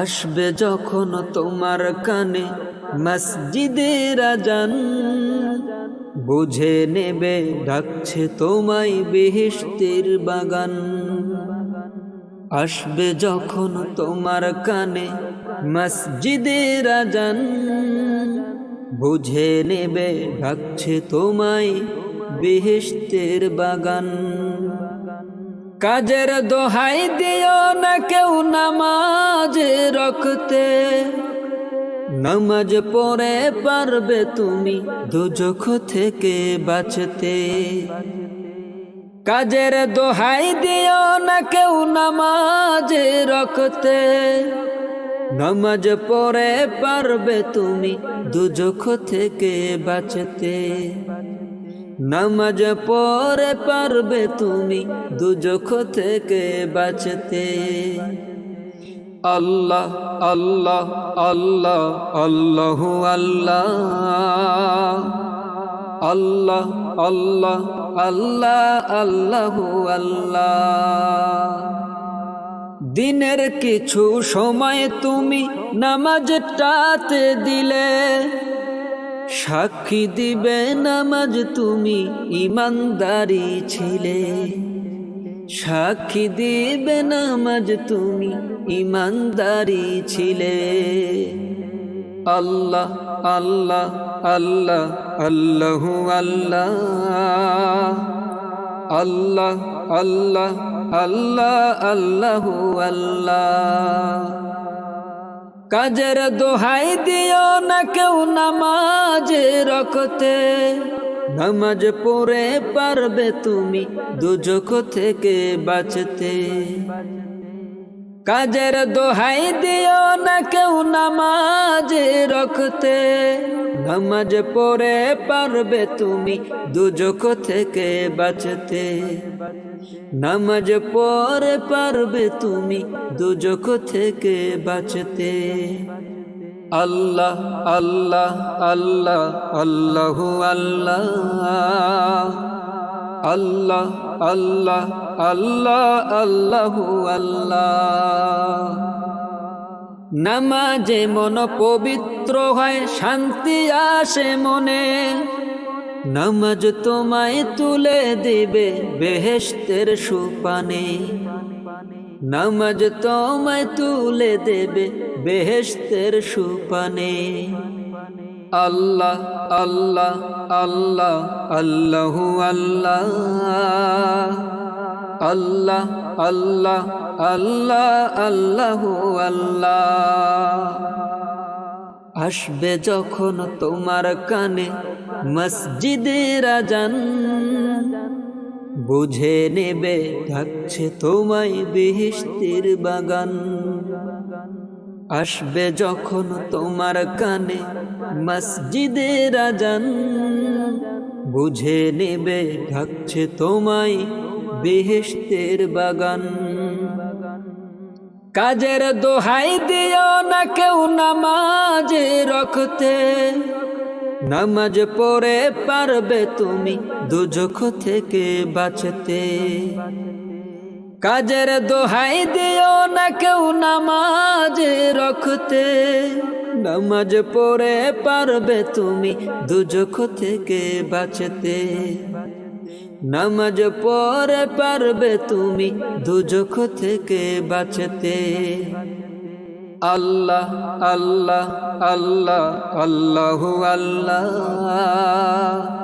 আসবে যখন তোমার কানে মসজিদের আজান বুঝে নেবে, ডাকছে তোমায় বেহেশতের বাগান। আসবে যখন তোমার কানে মসজিদের আজান বুঝে নেবে, ডাকছে তোমায় বেহেশতের বাগান। কাজের দোহাই দিও না কেউ নামাজ রখতে। নামাজ পড়ে পারবে তুমি দুজখ থেকে বাঁচতে। কাজের দোহাই দিও না কেউ নামাজ রখতে। নামাজ পড়ে পারবে তুমি দুজখ থেকে বাঁচতে। নামাজ পরে পারবে তুমি দুজখ থেকে বাঁচতে। আল্লাহ আল্লাহ আল্লাহ আল্লাহ আল্লাহ। আল্লাহ আল্লাহ আল্লাহ আল্লাহ আল্লাহ। দিনের কিছু সময় তুমি নামাজটাতে দিলে। সাক্ষী দিবে নামাজ তুমি ইমানদারি ছিলে। সাক্ষী দিবে নামাজ তুমি ইমানদারি ছিলে। আল্লাহ আল্লাহ আল্লাহ, আল্লাহু আল্লাহ। আল্লাহ আল্লাহ আল্লাহ, আল্লাহু আল্লাহ। কাজের দোহাই দিও না কেউ নামাজ রকতে নামাজ পড়ে পারবে তুমি দুজক থেকে বাঁচতে। কাজের দোহাই দিও না কেউ নামাজ রখতে। নামাজ পড়ে পারবে তুমি দুজখ থেকে বাঁচতে। নামাজ পড়ে পারবে তুমি দুজখ থেকে বাঁচতে। আল্লাহ আল্লাহ আল্লাহ, আল্লাহু আল্লাহ। আল্লাহ আল্লাহ আল্লাহ, আল্লাহু আল্লাহ। নামাজে মন পবিত্র হয়, শান্তি আসে মনে। নামাজ তোমায় তুলে দেবে বেহেশতের সুপানে। নামাজ তোমায় তুলে দেবে বেহেশতের সুপানে। আল্লাহ আল্লাহ আল্লাহ, আল্লাহু আল্লাহ আল্লাহ আল্লাহ আল্লাহ, আল্লাহু আল্লাহ। আসবে যখন তোমার কানে মসজিদের আজান, বুঝে নেবে থাকছে তোমায় বেহিস্তির বাগান। আসবে যখন তোমার কানে মসজিদের আজান বুঝে নেবে থাকছে তোমায় বেহেশতের বাগান। কাজের দোহাই দিও না কেউ নামাজ রখতে নামাজ পড়ে পারবে তুমি দুজখ থেকে বাঁচতে। কাজের দোহাই দিও না কেউ নামাজ রখতে। নামাজ পড়ে পারবে তুমি দুজখ থেকে বাঁচতে। নামাজ পড়ে পারবে তুমি দুজখ থেকে বাঁচতে। আল্লাহ আল্লাহ আল্লাহ, আল্লাহু আল্লাহ।